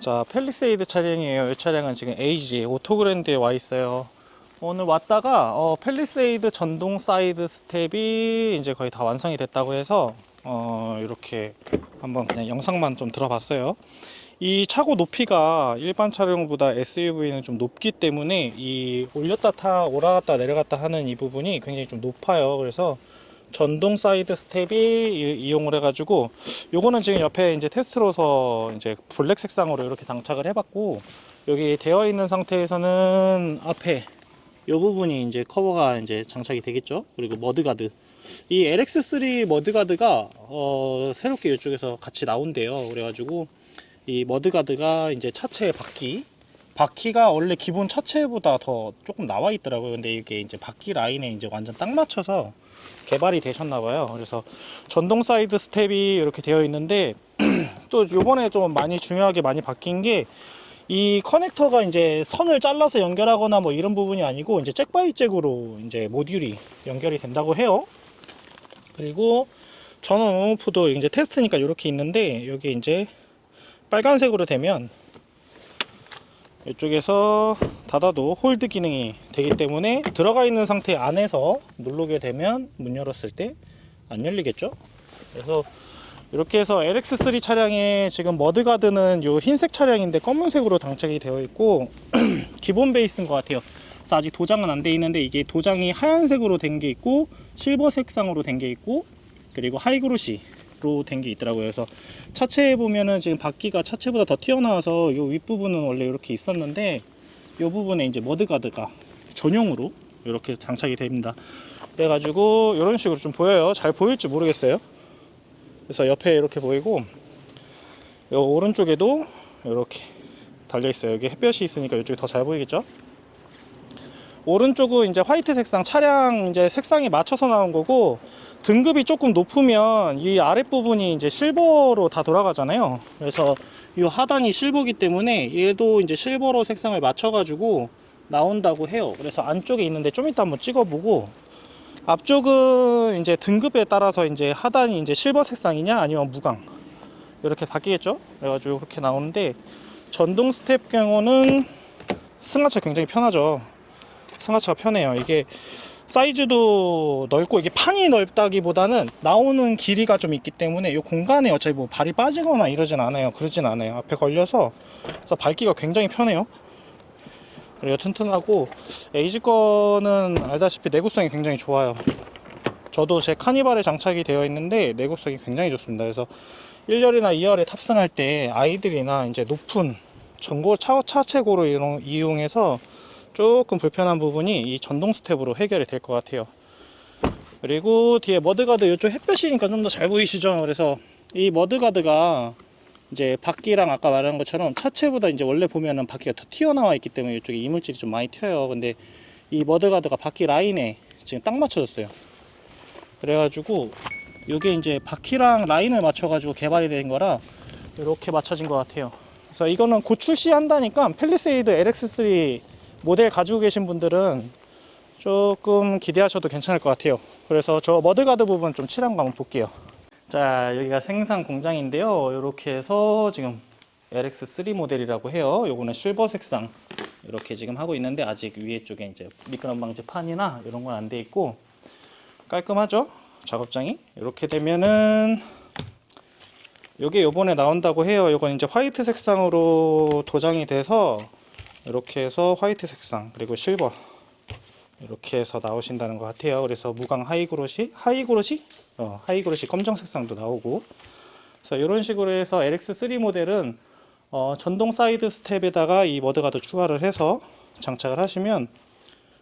자, 펠리세이드 차량이에요. 이 차량은 지금 AG 오토그랜드에 와 있어요. 오늘 왔다가 어, 펠리세이드 전동 사이드 스텝이 이제 거의 다 완성이 됐다고 해서 어, 이렇게 한번 그냥 영상만 좀 들어봤어요. 이 차고 높이가 일반 차량보다 SUV는 좀 높기 때문에 이 올렸다 타 올라갔다 내려갔다 하는 이 부분이 굉장히 좀 높아요. 그래서 전동 사이드 스텝이 이- 이용을 해가지고 요거는 지금 옆에 이제 테스트로서 이제 블랙 색상으로 이렇게 장착을 해봤고 여기 되어 있는 상태에서는 앞에 이 부분이 이제 커버가 이제 장착이 되겠죠. 그리고 머드가드. 이 LX3 머드가드가 어, 새롭게 이쪽에서 같이 나온대요. 그래가지고 이 머드가드가 이제 차체 바퀴 바퀴가 원래 기본 차체보다 더 조금 나와 있더라고요. 근데 이게 이제 바퀴 라인에 이제 완전 딱 맞춰서 개발이 되셨나 봐요. 그래서 전동 사이드 스텝이 이렇게 되어 있는데 또 요번에 좀 많이 중요하게 많이 바뀐 게 이 커넥터가 이제 선을 잘라서 연결하거나 뭐 이런 부분이 아니고 이제 잭 바이 잭으로 이제 모듈이 연결이 된다고 해요. 그리고 전원 온오프도 이제 테스트니까 이렇게 있는데 여기 이제 빨간색으로 되면 이쪽에서 닫아도 홀드 기능이 되기 때문에 들어가 있는 상태 안에서 누르게 되면 문 열었을 때 안 열리겠죠? 그래서 이렇게 해서 LX3 차량에 지금 머드가드는 요 흰색 차량인데 검은색으로 장착이 되어 있고 기본 베이스인 것 같아요. 그래서 아직 도장은 안 돼 있는데 이게 도장이 하얀색으로 된 게 있고 실버 색상으로 된 게 있고 그리고 하이그로시 로 된 게 있더라고요 그래서 차체에 보면은 지금 바퀴가 차체보다 더 튀어나와서 요 윗부분은 원래 이렇게 있었는데 요 부분에 이제 머드가드가 전용으로 이렇게 장착이 됩니다. 그래가지고 이런 식으로 좀 보여요. 잘 보일지 모르겠어요. 그래서 옆에 이렇게 보이고 요 오른쪽에도 이렇게 달려 있어요. 여기 햇볕이 있으니까 이쪽이 더 잘 보이겠죠? 오른쪽은 이제 화이트 색상 차량 이제 색상에 맞춰서 나온 거고 등급이 조금 높으면 이 아랫부분이 이제 실버로 다 돌아가잖아요. 그래서 이 하단이 실버기 때문에 얘도 이제 실버로 색상을 맞춰 가지고 나온다고 해요. 그래서 안쪽에 있는데 좀 이따 한번 찍어보고 앞쪽은 이제 등급에 따라서 이제 하단이 이제 실버 색상이냐 아니면 무광 이렇게 바뀌겠죠. 그래가지고 그렇게 나오는데 전동 스텝 경우는 승하차 굉장히 편하죠. 승하차가 편해요. 이게 사이즈도 넓고 이게 판이 넓다기보다는 나오는 길이가 좀 있기 때문에 이 공간에 어차피 뭐 발이 빠지거나 이러진 않아요. 그러진 않아요. 앞에 걸려서 그래서 밟기가 굉장히 편해요. 그리고 튼튼하고 에이지 거는 알다시피 내구성이 굉장히 좋아요. 저도 제 카니발에 장착이 되어 있는데 내구성이 굉장히 좋습니다. 그래서 1열이나 2열에 탑승할 때 아이들이나 이제 높은 전고 차, 차체고로 이용- 이용해서 조금 불편한 부분이 이 전동 스텝으로 해결이 될 것 같아요. 그리고 뒤에 머드가드 이쪽 햇볕이니까 좀 더 잘 보이시죠? 그래서 이 머드가드가 이제 바퀴랑 아까 말한 것처럼 차체보다 이제 원래 보면은 바퀴가 더 튀어나와 있기 때문에 이쪽에 이물질이 좀 많이 튀어요. 근데 이 머드가드가 바퀴 라인에 지금 딱 맞춰졌어요. 그래가지고 이게 이제 바퀴랑 라인을 맞춰가지고 개발이 된 거라 이렇게 맞춰진 것 같아요. 그래서 이거는 곧 출시한다니까 펠리세이드 LX3 모델 가지고 계신 분들은 조금 기대하셔도 괜찮을 것 같아요. 그래서 저 머드가드 부분 좀 칠한 거 한번 볼게요. 자, 여기가 생산 공장인데요. 이렇게 해서 지금 LX3 모델이라고 해요. 요거는 실버 색상 이렇게 지금 하고 있는데 아직 위에 쪽에 이제 미끄럼 방지 판이나 이런 건 안 돼 있고 깔끔하죠? 작업장이 이렇게 되면은 요게 요번에 나온다고 해요. 요건 이제 화이트 색상으로 도장이 돼서 이렇게 해서 화이트 색상 그리고 실버 이렇게 해서 나오신다는 것 같아요. 그래서 무광 하이그로시 하이그로시 어, 하이그로시 검정 색상도 나오고 그래서 이런 식으로 해서 LX3 모델은 어, 전동 사이드 스텝에다가 이 머드가드 추가를 해서 장착을 하시면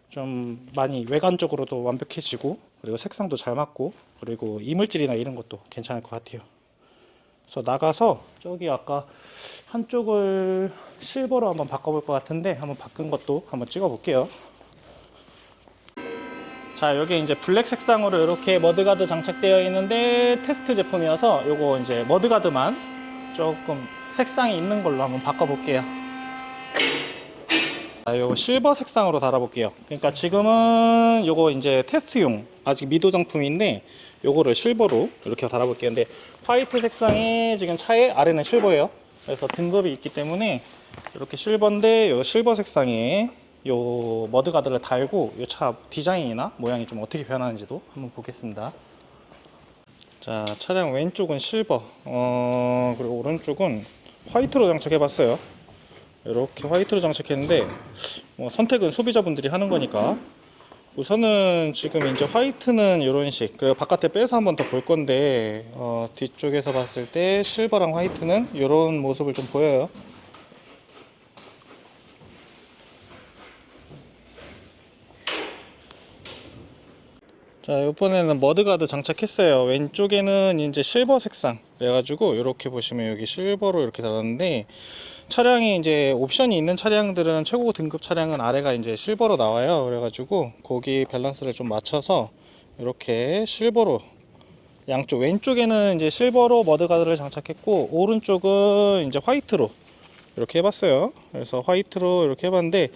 좀 많이 외관적으로도 완벽해지고 그리고 색상도 잘 맞고 그리고 이물질이나 이런 것도 괜찮을 것 같아요. 그래서 나가서 저기 아까 한쪽을 실버로 한번 바꿔볼 것 같은데 한번 바꾼 것도 한번 찍어 볼게요. 자 여기 이제 블랙 색상으로 이렇게 머드가드 장착되어 있는데 테스트 제품이어서 요거 이제 머드가드만 조금 색상이 있는 걸로 한번 바꿔볼게요. 자, 요거 실버 색상으로 달아볼게요. 그러니까 지금은 요거 이제 테스트용 아직 미도 정품인데 요거를 실버로 이렇게 달아볼게요. 근데 화이트 색상이 지금 차에 아래는 실버예요. 그래서 등급이 있기 때문에 이렇게 실버인데 요 실버 색상에 요 머드가드를 달고 요 차 디자인이나 모양이 좀 어떻게 변하는지도 한번 보겠습니다. 자 차량 왼쪽은 실버 어 그리고 오른쪽은 화이트로 장착해 봤어요 이렇게 화이트로 장착했는데 뭐 선택은 소비자분들이 하는 거니까 우선은 지금 이제 화이트는 이런 식 그리고 바깥에 빼서 한번 더 볼 건데 어, 뒤쪽에서 봤을 때 실버랑 화이트는 이런 모습을 좀 보여요 자 이번에는 머드가드 장착했어요. 왼쪽에는 이제 실버 색상. 그래가지고 이렇게 보시면 여기 실버로 이렇게 달았는데 차량이 이제 옵션이 있는 차량들은 최고 등급 차량은 아래가 이제 실버로 나와요. 그래가지고 거기 밸런스를 좀 맞춰서 이렇게 실버로 양쪽 왼쪽에는 이제 실버로 머드가드를 장착했고 오른쪽은 이제 화이트로 이렇게 해봤어요. 그래서 화이트로 이렇게 해봤는데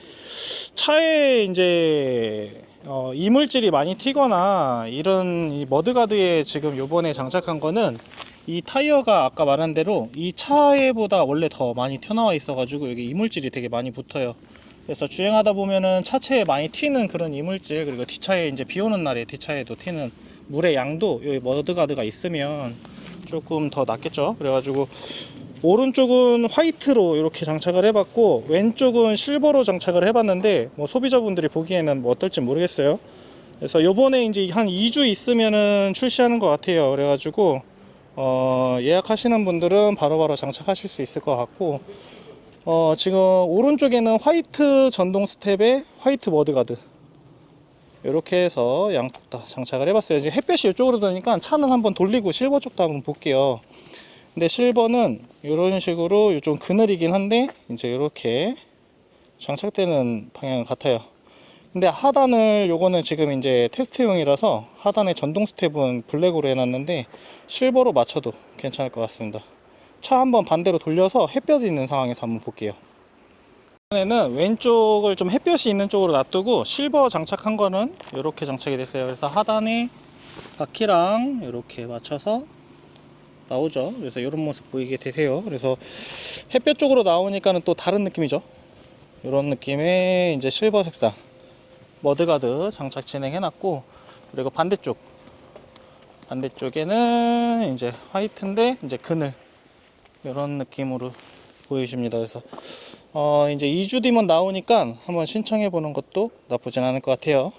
차에 이제 어, 이물질이 많이 튀거나 이런 이 머드가드에 지금 요번에 장착한 거는 이 타이어가 아까 말한 대로 이 차에보다 원래 더 많이 튀어나와 있어 가지고 여기 이물질이 되게 많이 붙어요. 그래서 주행하다 보면은 차체에 많이 튀는 그런 이물질 그리고 뒷차에 이제 비 오는 날에 뒷차에도 튀는 물의 양도 여기 머드가드가 있으면 조금 더 낫겠죠. 그래가지고 오른쪽은 화이트로 이렇게 장착을 해봤고 왼쪽은 실버로 장착을 해봤는데 뭐 소비자분들이 보기에는 뭐 어떨지 모르겠어요. 그래서 요번에 이제 한 2주 있으면은 출시하는 것 같아요. 그래가지고 어, 예약하시는 분들은 바로바로 장착하실 수 있을 것 같고 어, 지금 오른쪽에는 화이트 전동 스텝에 화이트 머드가드 이렇게 해서 양쪽 다 장착을 해봤어요. 이제 햇볕이 이쪽으로 도니까 차는 한번 돌리고 실버 쪽도 한번 볼게요. 근데 실버는 이런 식으로 좀 그늘이긴 한데 이제 이렇게 장착되는 방향 같아요. 근데 하단을 요거는 지금 이제 테스트용이라서 하단에 전동 스텝은 블랙으로 해놨는데 실버로 맞춰도 괜찮을 것 같습니다. 차 한번 반대로 돌려서 햇볕이 있는 상황에서 한번 볼게요. 이번에는 왼쪽을 좀 햇볕이 있는 쪽으로 놔두고 실버 장착한 거는 이렇게 장착이 됐어요. 그래서 하단에 바퀴랑 이렇게 맞춰서 나오죠. 그래서 이런 모습 보이게 되세요. 그래서 햇볕 쪽으로 나오니까는 또 다른 느낌이죠. 이런 느낌의 이제 실버 색상 머드가드 장착 진행해 놨고 그리고 반대쪽 반대쪽에는 이제 화이트인데 이제 그늘 이런 느낌으로 보이십니다. 그래서 어 이제 2주 뒤면 나오니까 한번 신청해 보는 것도 나쁘진 않을 것 같아요.